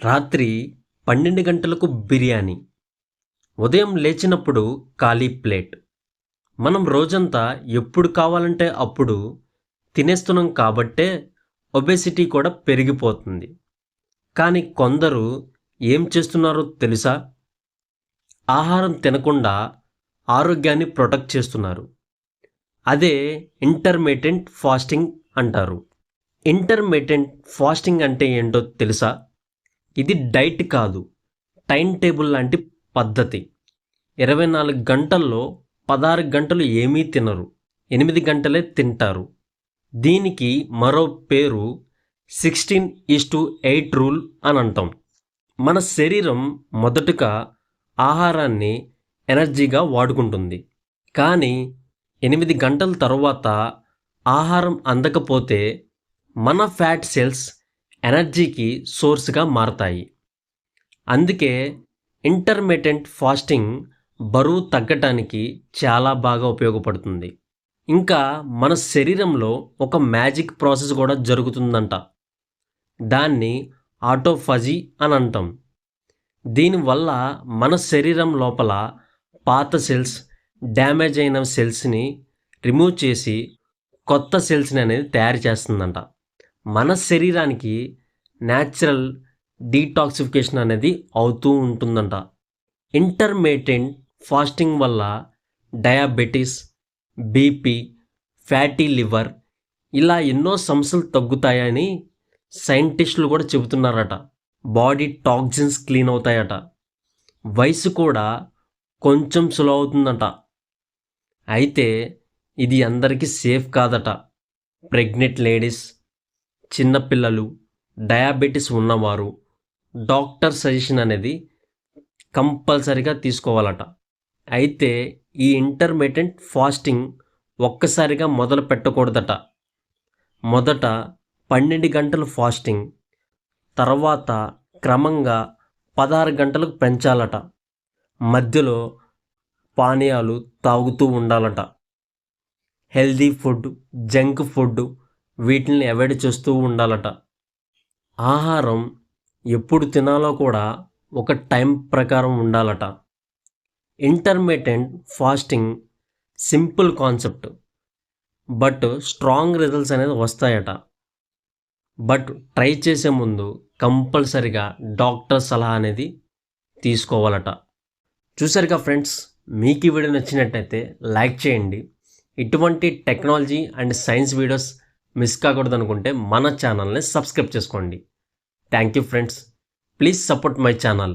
రాత్రి పన్నెండు గంటలకు బిర్యానీ. ఉదయం లేచినప్పుడు ఖాళీ ప్లేట్. మనం రోజంతా ఎప్పుడు కావాలంటే అప్పుడు తినేస్తున్నాం కాబట్టే ఒబెసిటీ కూడా పెరిగిపోతుంది. కానీ కొందరు ఏం చేస్తున్నారో తెలుసా? ఆహారం తినకుండా ఆరోగ్యాన్ని ప్రొటెక్ట్ చేస్తున్నారు. అదే ఇంటర్మీడియంట్ ఫాస్టింగ్ అంటారు. ఇంటర్మీడియంట్ ఫాస్టింగ్ అంటే ఏంటో తెలుసా? ఇది డైట్ కాదు టైం టేబుల్ లాంటి పద్ధతి. ఇరవై నాలుగు గంటల్లో పదహారు గంటలు ఏమీ తినరు ఎనిమిది గంటలే తింటారు. దీనికి మరో పేరు sixteen is to eight rule అని అంటాం. మన శరీరం మొదటగా ఆహారాన్ని ఎనర్జీగా వాడుకుంటుంది. కానీ ఎనిమిది గంటల తర్వాత ఆహారం అందకపోతే మన ఫ్యాట్ సెల్స్ ఎనర్జీకి సోర్స్గా మారతాయి. అందుకే ఇంటర్మీడియంట్ ఫాస్టింగ్ బరువు తగ్గటానికి చాలా బాగా ఉపయోగపడుతుంది. ఇంకా మన శరీరంలో ఒక మ్యాజిక్ ప్రాసెస్ కూడా జరుగుతుందంట. దాన్ని ఆటోఫజీ అని అంటాం. దీనివల్ల మన శరీరం లోపల పాత సెల్స్ డ్యామేజ్ అయిన సెల్స్ని రిమూవ్ చేసి కొత్త సెల్స్ని అనేది తయారు చేస్తుందంట. మన శరీరానికి న్యాచురల్ డీటాక్సిఫికేషన్ అనేది అవుతూ ఉంటుందంట. ఇంటర్మీడియట్ ఫాస్టింగ్ వల్ల డయాబెటీస్ బీపీ ఫ్యాటీ లివర్ ఇలా ఎన్నో సమస్యలు తగ్గుతాయని సైంటిస్టులు కూడా చెబుతున్నారట. బాడీ టాక్సిన్స్ క్లీన్ అవుతాయట. వయసు కూడా కొంచెం స్లో అవుతుందట. అయితే ఇది అందరికీ సేఫ్ కాదట. ప్రెగ్నెంట్ లేడీస్ చిన్నపిల్లలు డయాబెటీస్ ఉన్నవారు డాక్టర్ సజెషన్ అనేది కంపల్సరిగా తీసుకోవాలట. అయితే ఈ ఇంటర్మీడియట్ ఫాస్టింగ్ ఒక్కసారిగా మొదలు పెట్టకూడదట. మొదట పన్నెండు గంటలు ఫాస్టింగ్ తర్వాత క్రమంగా పదహారు గంటలకు పెంచాలట. మధ్యలో పానీయాలు తాగుతూ ఉండాలట. హెల్దీ ఫుడ్ జంక్ ఫుడ్ వీటిని అవాయిడ్ చేస్తూ ఉండాలట. ఆహారం ఎప్పుడు తినాలో కూడా ఒక టైం ప్రకారం ఉండాలట. Intermediate fasting simple concept. But strong results అనేది వస్తాయట. బట్ ట్రై చేసే ముందు కంపల్సరిగా డాక్టర్ సలహా అనేది తీసుకోవాలట. చూసారుగా ఫ్రెండ్స్ మీకు ఈ వీడియో నచ్చినట్టయితే లైక్ చేయండి. ఇటువంటి technology and science videos miss కాకూడదు అనుకుంటే మన ఛానల్ని సబ్స్క్రైబ్ చేసుకోండి. Thank you friends please support my channel